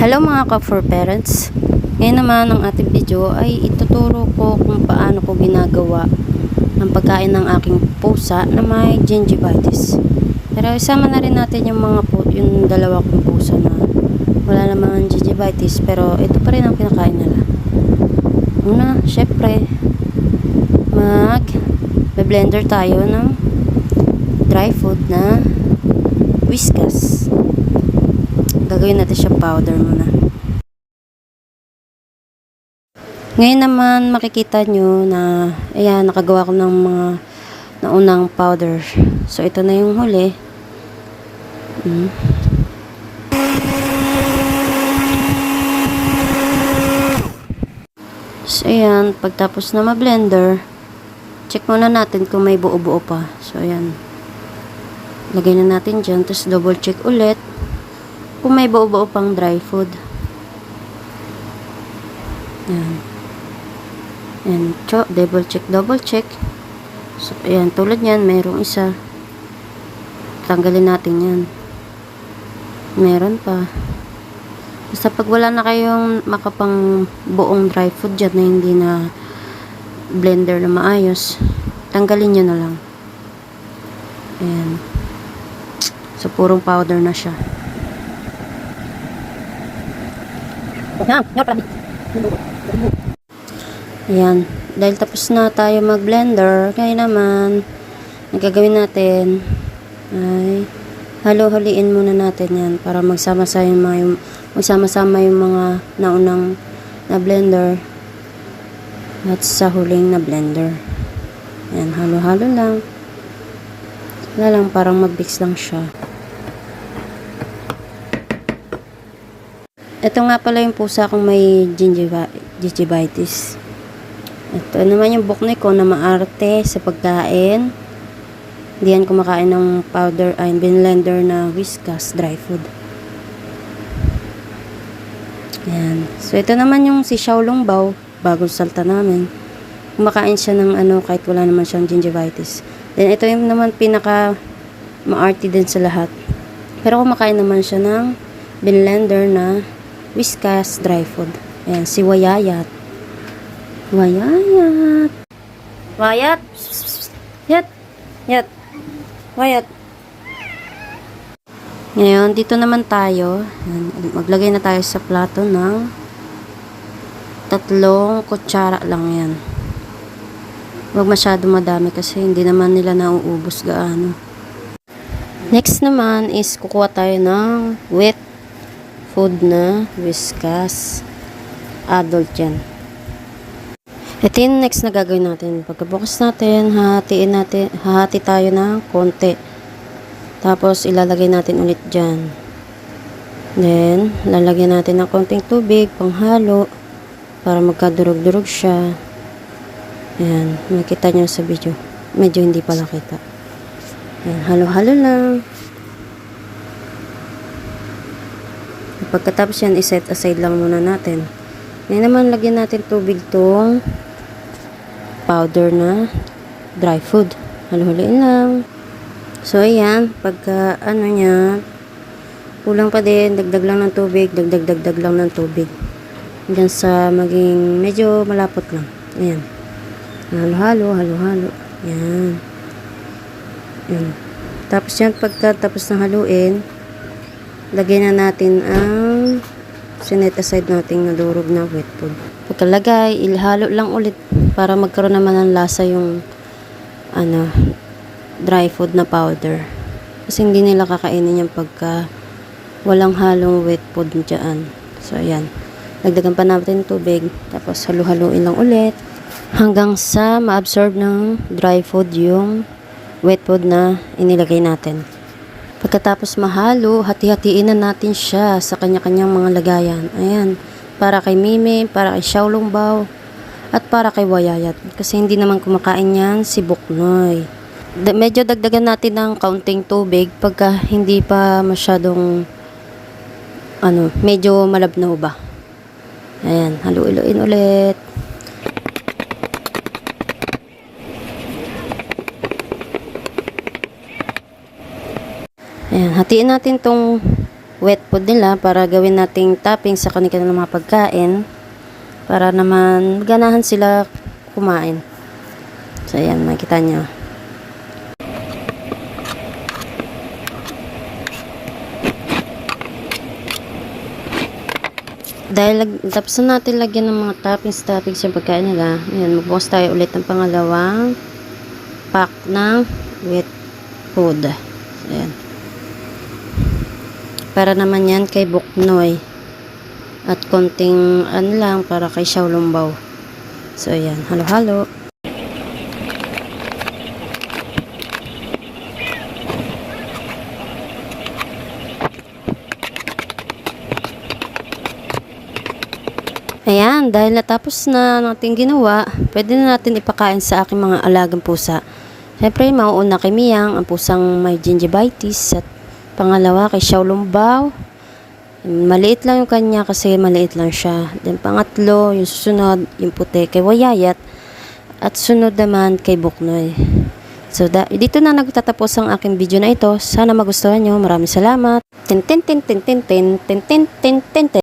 Hello mga ka-for parents. Ngayon naman ang ating video ay ituturo ko kung paano ko ginagawa ang pagkain ng aking pusa na may gingivitis. Pero isama na rin natin yung mga po, yung dalawa kong pusa na wala namang gingivitis pero ito pa rin ang pinakain nila. Una, syempre, mag blender tayo ng dry food na whiskas gagawin natin siya powder muna. Ngayon naman makikita nyo na ayan nakagawa ko ng mga naunang powder. So ito na yung huli. Mm. So ayan, pagtapos na ma-blender, check muna natin kung may buo-buo pa. So ayan. Lagay na natin dyan, tapos double check ulit kung may buo-buo pang dry food. Yan. Yan. Cho, double check, double check. So, ayan, tulad yan, mayroong isa. Tanggalin natin yan. Meron pa. Basta pag wala na kayong makapang buong dry food dyan na hindi na blender na maayos, tanggalin nyo na lang. Ayan. So, purong powder na siya. Ayan. Dahil tapos na tayo mag-blender, kaya naman, nagagawin natin ay halo-haliin muna natin yan para magsama-sama yung mga yung, magsama-sama yung mga naunang na blender at sa huling na blender. Ayan, halo-halo lang. Wala lang, parang mag-mix lang siya. Ito nga pala yung pusa kong may gingivitis. Ito naman yung bukni ko na maarte sa pagkain. Hindi yan kumakain ng powder, ay blender na whiskas, dry food. Yan. So, ito naman yung si Xiaolong Bao, bagong salta namin. Kumakain siya ng ano, kahit wala naman siyang gingivitis. Then, ito yung naman pinaka maarte din sa lahat. Pero kumakain naman siya ng blender na Whiskas dry food. Ayan, si Wayayat. Wayayat. Wayat. Yat. Yat. Wayat. Ngayon, dito naman tayo. Maglagay na tayo sa plato ng tatlong kutsara lang yan. Huwag masyado madami kasi hindi naman nila nauubos gaano. Next naman is kukuha tayo ng wet food na whiskas. Adult yan. Ito yung next na gagawin natin. Pagkabukas natin hahatiin natin hahati tayo ng konti. Tapos ilalagay natin ulit dyan. Then lalagyan natin ng konting tubig panghalo para magkadurog-durog siya. Yan makita nyo sa video. Medyo hindi pala kita. Yan halo-halo lang Pagkatapos yan, iset aside lang muna natin. Ngayon naman, lagyan natin tubig tong powder na dry food. Haluhuliin lang. So, ayan. Pagka, ano niya, kulang pa din, dagdag lang ng tubig, dagdag, dagdag lang ng tubig. Hanggang sa maging medyo malapot lang. Ayan. Halo-halo, halo-halo. Ayan. Ayan. Tapos yan, pagka tapos ng haluin, lagyan na natin ang sinet aside nating nadurog na wet food. Pagkalagay, ilhalo lang ulit para magkaroon naman ng lasa yung ano, dry food na powder. Kasi hindi nila kakainin yung pagka walang halong wet food dyan. So, ayan. Dagdagan pa natin tubig. Tapos, halu-haluin lang ulit. Hanggang sa ma-absorb ng dry food yung wet food na inilagay natin. Pagkatapos mahalo, hati-hatiin na natin siya sa kanya-kanyang mga lagayan. Ayan, para kay Mimi, para kay Xiaolong Bao, at para kay Wayayat. Kasi hindi naman kumakain yan si Buknoy. Da- medyo dagdagan natin ng kaunting tubig pagka hindi pa masyadong ano, medyo malabnaw ba. Ayan, haluin ulit. Ayan, hatiin natin tong wet food nila para gawin nating topping sa kanilang mga pagkain para naman ganahan sila kumain. So, ayan, makikita nyo. Dahil tapos na natin lagyan ng mga toppings toppings yung pagkain nila. Ayan, magbukas tayo ulit ng pangalawang pack ng wet food. Ayan. Para naman yan kay Buknoy. At konting ano lang para kay Xiaolumbaw. So ayan, halo-halo. Ayan, dahil natapos na natin ginawa, pwede na natin ipakain sa aking mga alagang pusa. Siyempre, mauuna kay Miyang, ang pusang may gingivitis. At pangalawa kay Xiaolumbaw. Maliit lang yung kanya kasi maliit lang siya. Then pangatlo, yung susunod, yung puti kay Wayayat. At sunod naman kay Buknoy. So, da- dito na nagtatapos ang aking video na ito. Sana magustuhan nyo. Maraming salamat. Tin tin tin tin tin tin tin tin tin tin.